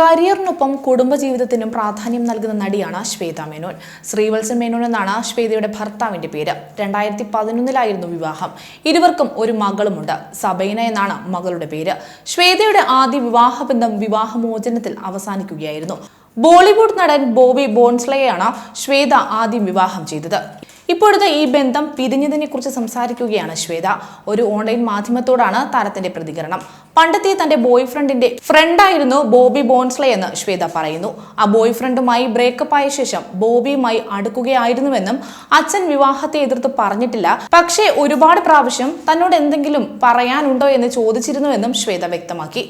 കരിയറിനൊപ്പം കുടുംബജീവിതത്തിനും പ്രാധാന്യം നൽകുന്ന നടിയാണ് ശ്വേത മേനോൻ. ശ്രീവത്സൻ മേനോൻ എന്നാണ് ശ്വേതയുടെ ഭർത്താവിന്റെ പേര്. രണ്ടായിരത്തി പതിനൊന്നിലായിരുന്നു വിവാഹം. ഇരുവർക്കും ഒരു മകളുമുണ്ട്. സബൈന എന്നാണ് മകളുടെ പേര്. ശ്വേതയുടെ ആദ്യ വിവാഹബന്ധം വിവാഹമോചനത്തിൽ അവസാനിക്കുകയായിരുന്നു. ബോളിവുഡ് നടൻ ബോബി ബോൺസ്ലയെയാണ് ശ്വേത ആദ്യം വിവാഹം ചെയ്തത്. ഇപ്പോഴത്തെ ഈ ബന്ധം പിരിഞ്ഞതിനെ കുറിച്ച് സംസാരിക്കുകയാണ് ശ്വേത. ഒരു ഓൺലൈൻ മാധ്യമത്തോടാണ് താരത്തിന്റെ പ്രതികരണം. പണ്ടത്തെ തന്റെ ബോയ് ഫ്രണ്ടിന്റെ ഫ്രണ്ടായിരുന്നു ബോബി ബോൺസ്ലെ എന്ന് ശ്വേത പറയുന്നു. ആ ബോയ് ഫ്രണ്ടുമായി ബ്രേക്കപ്പ് ആയ ശേഷം ബോബിയുമായി അടുക്കുകയായിരുന്നുവെന്നും അച്ഛൻ വിവാഹത്തെ എതിർത്ത് പറഞ്ഞിട്ടില്ല. പക്ഷേ ഒരുപാട് പ്രാവശ്യം തന്നോട് എന്തെങ്കിലും പറയാനുണ്ടോ എന്ന് ചോദിച്ചിരുന്നുവെന്നും ശ്വേത വ്യക്തമാക്കി.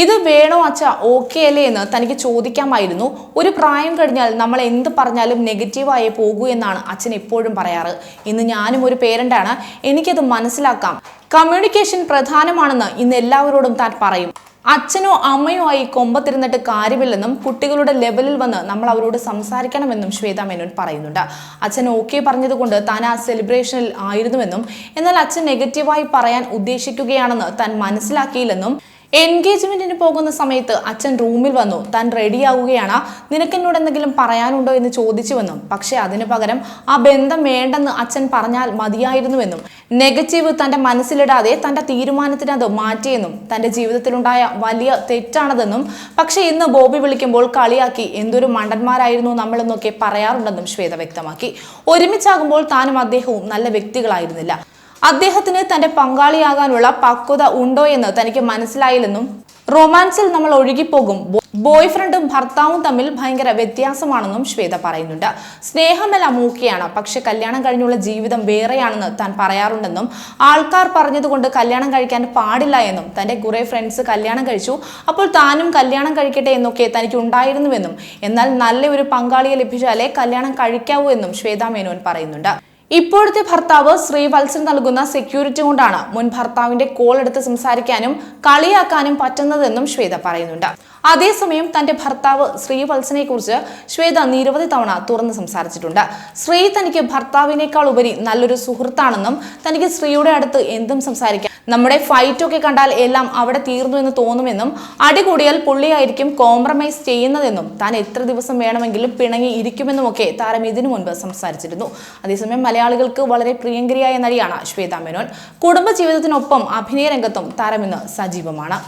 ഇത് വേണോ അച്ഛ? ഓക്കെ അല്ലേ എന്ന് തനിക്ക് ചോദിക്കാമായിരുന്നു. ഒരു പ്രായം കഴിഞ്ഞാൽ നമ്മൾ എന്ത് പറഞ്ഞാലും നെഗറ്റീവായേ പോകൂ എന്നാണ് അച്ഛൻ എപ്പോഴും പറയാറ്. ഇന്ന് ഞാനും ഒരു പേരന്റാണ് എനിക്കത് മനസ്സിലാക്കാം. കമ്മ്യൂണിക്കേഷൻ പ്രധാനമാണെന്ന് ഇന്ന് എല്ലാവരോടും താൻ പറയും. അച്ഛനോ അമ്മയോ ആയി കൊമ്പത്തിരുന്നിട്ട് കാര്യമില്ലെന്നും കുട്ടികളുടെ ലെവലിൽ വന്ന് നമ്മൾ അവരോട് സംസാരിക്കണമെന്നും ശ്വേത മേനോൻ പറയുന്നുണ്ട്. അച്ഛൻ ഓക്കെ പറഞ്ഞതുകൊണ്ട് താൻ ആ സെലിബ്രേഷനിൽ ആയിരുന്നുവെന്നും എന്നാൽ അച്ഛൻ നെഗറ്റീവായി പറയാൻ ഉദ്ദേശിക്കുകയാണെന്ന് താൻ മനസ്സിലാക്കിയില്ലെന്നും എൻഗേജ്മെന്റിന് പോകുന്ന സമയത്ത് അച്ഛൻ റൂമിൽ വന്നു. താൻ റെഡിയാവുകയാണ്. നിനക്കെന്നോട് എന്തെങ്കിലും പറയാനുണ്ടോ എന്ന് ചോദിച്ചുവെന്നും പക്ഷേ അതിനു പകരം ആ ബന്ധം വേണ്ടെന്ന് അച്ഛൻ പറഞ്ഞാൽ മതിയായിരുന്നുവെന്നും നെഗറ്റീവ് തന്റെ മനസ്സിലിടാതെ തന്റെ തീരുമാനത്തിന് അത് മാറ്റിയെന്നും തന്റെ ജീവിതത്തിലുണ്ടായ വലിയ തെറ്റാണതെന്നും പക്ഷേ ഇന്ന് ബോബി വിളിക്കുമ്പോൾ കളിയാക്കി എന്തൊരു മണ്ടന്മാരായിരുന്നു നമ്മളെന്നൊക്കെ പറയാറുണ്ടെന്നും ശ്വേത വ്യക്തമാക്കി. ഒരുമിച്ചാകുമ്പോൾ താനും അദ്ദേഹവും നല്ല വ്യക്തികളായിരുന്നില്ല. അദ്ദേഹത്തിന് തന്റെ പങ്കാളിയാകാനുള്ള പക്വത ഉണ്ടോ എന്ന് തനിക്ക് മനസ്സിലായില്ലെന്നും റൊമാൻസിൽ നമ്മൾ ഒഴുകിപ്പോകും ബോയ് ഫ്രണ്ടും ഭർത്താവും തമ്മിൽ ഭയങ്കര വ്യത്യാസമാണെന്നും ശ്വേത പറയുന്നുണ്ട്. സ്നേഹമെല്ലാം മൂക്കിയാണ് പക്ഷെ കല്യാണം കഴിഞ്ഞുള്ള ജീവിതം വേറെയാണെന്ന് താൻ പറയാറുണ്ടെന്നും ആൾക്കാർ പറഞ്ഞതുകൊണ്ട് കല്യാണം കഴിക്കാൻ പാടില്ല എന്നും തന്റെ കുറെ ഫ്രണ്ട്സ് കല്യാണം കഴിച്ചു അപ്പോൾ താനും കല്യാണം കഴിക്കട്ടെ എന്നൊക്കെ തനിക്ക് ഉണ്ടായിരുന്നുവെന്നും എന്നാൽ നല്ലൊരു പങ്കാളിയെ ലഭിച്ചാലേ കല്യാണം കഴിക്കാവൂ എന്നും ശ്വേത മേനോൻ പറയുന്നുണ്ട്. ഇപ്പോഴത്തെ ഭർത്താവ് ശ്രീവത്സൻ നൽകുന്ന സെക്യൂരിറ്റി കൊണ്ടാണ് മുൻ ഭർത്താവിന്റെ കോൾ എടുത്ത് സംസാരിക്കാനും കളിയാക്കാനും പറ്റുന്നതെന്നും ശ്വേത പറയുന്നുണ്ട്. അതേസമയം തന്റെ ഭർത്താവ് ശ്രീവത്സനെ കുറിച്ച് ശ്വേത നിരവധി തവണ തുറന്ന് സംസാരിച്ചിട്ടുണ്ട്. ശ്രീ തനിക്ക് ഭർത്താവിനേക്കാൾ ഉപരി നല്ലൊരു സുഹൃത്താണെന്നും തനിക്ക് ശ്രീയുടെ അടുത്ത് എന്തും സംസാരിക്കാം നമ്മുടെ ഫൈറ്റ് ഒക്കെ കണ്ടാൽ എല്ലാം അവിടെ തീർന്നു എന്ന് തോന്നുമെന്നും അടി കൂടിയാൽ പുള്ളിയായിരിക്കും കോംപ്രമൈസ് ചെയ്യുന്നതെന്നും താൻ എത്ര ദിവസം വേണമെങ്കിലും പിണങ്ങി ഇരിക്കുമെന്നുമൊക്കെ താരം ഇതിനു മുൻപ് സംസാരിച്ചിരുന്നു. അതേസമയം മലയാളികൾക്ക് വളരെ പ്രിയങ്കരിയായ നടിയാണ് ശ്വേത മേനോൻ. കുടുംബജീവിതത്തിനൊപ്പം അഭിനയ രംഗത്തും താരം ഇന്ന് സജീവമാണ്.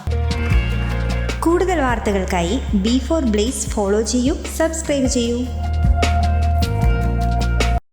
കൂടുതൽ വാർത്തകൾക്കായി ബി ഫോർ ബ്ലേസ് ഫോളോ ചെയ്യൂ സബ്സ്ക്രൈബ് ചെയ്യൂ.